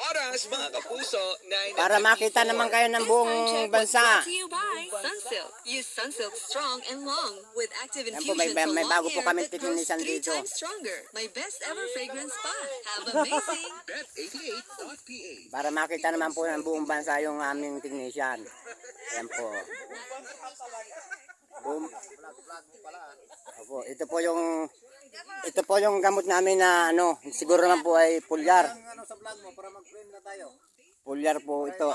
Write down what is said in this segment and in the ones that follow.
Oras mga kapuso na Para makita naman kayo ng buong bansa. Sunsilk. Use Sunsilk strong and long with active Yan po, infusion may- may long bago po kami three dito. times stronger. My best ever fragrance spa. Have amazing. bet88.ph Para makita naman po ng buong bansa yung aming technician. Yan po. Boom. Opo, ito po yung ito po yung gamot namin na ano, siguro naman po ay pulyar. ano sa vlog mo para mag-friend na tayo. Pulyar po ito.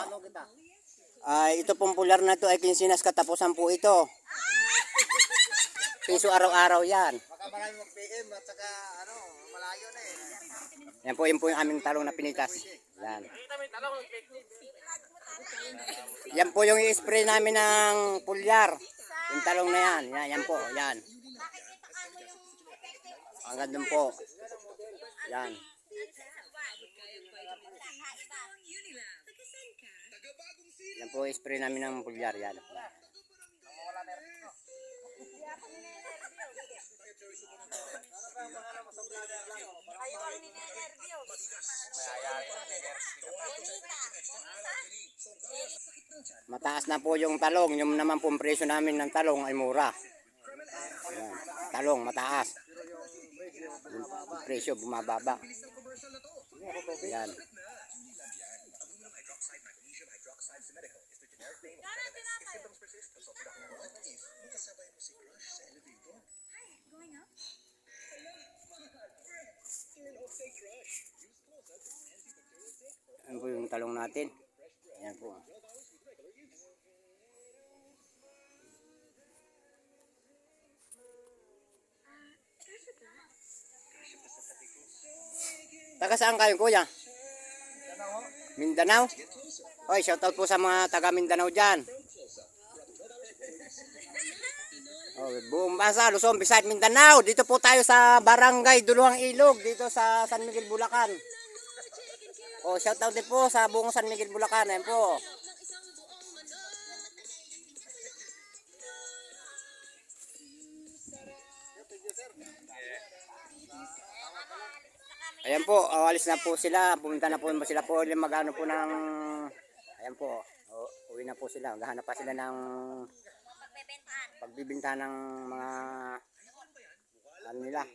Ay, ito pong pulyar na ito ay kinsinas katapusan po ito. Piso araw-araw yan. Baka marami mag-PM at saka ano, malayo na eh. Yan po, yun po yung aming talong na pinitas. Yan. Yan po yung i-spray namin ng pulyar. Yung talong na yan. Yan, yan po, yan. Ang ganda po. Yan. Yan po i-spray namin ng pulyar. Yan. Mataas na po yung talong. Yung naman pong presyo namin ng talong ay mura. Talong, mataas. Presyo bumababa. Yan. Yan po yung talong natin. Yan po. Taga saan kayo kuya? Mindanao? Oy, shoutout po sa mga taga Mindanao dyan. Oh, buong bansa, Luzon, Visayas, Mindanao. Dito po tayo sa Barangay Duluhang Ilog, dito sa San Miguel, Bulacan. Oh, shoutout din po sa buong San Miguel, Bulacan. Ayan po. Ayan po, awalis na po sila. Pumunta na po sila po ulit magano po ng... Ayan po, oh, uwi na po sila. Gahanap pa sila ng pagbibinta ng mga ano nila,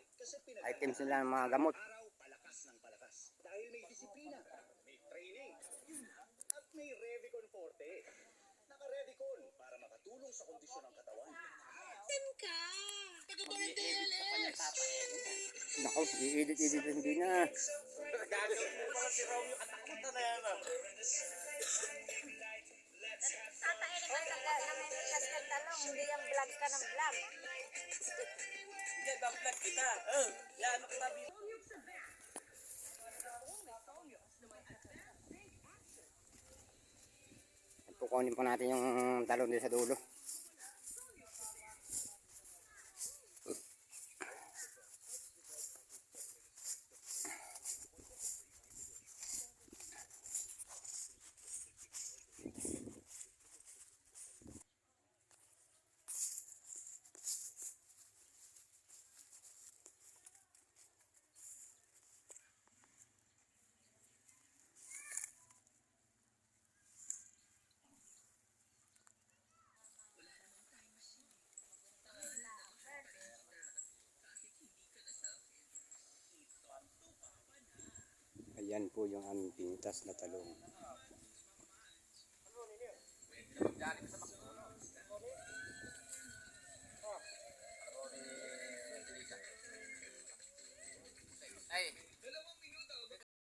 items nila, mga gamot. dahil may disiplina, may training, at may Revicon Forte. Naka-Revicon para makatulong sa kondisyon ng katawan. Nako, i-edit-edit hindi na. Tatainin ka sa namimitas ng talong, hindi yung vlog ka ng vlog. Kukunin po natin yung talon din sa dulo. Yan po yung aming pintas na talong.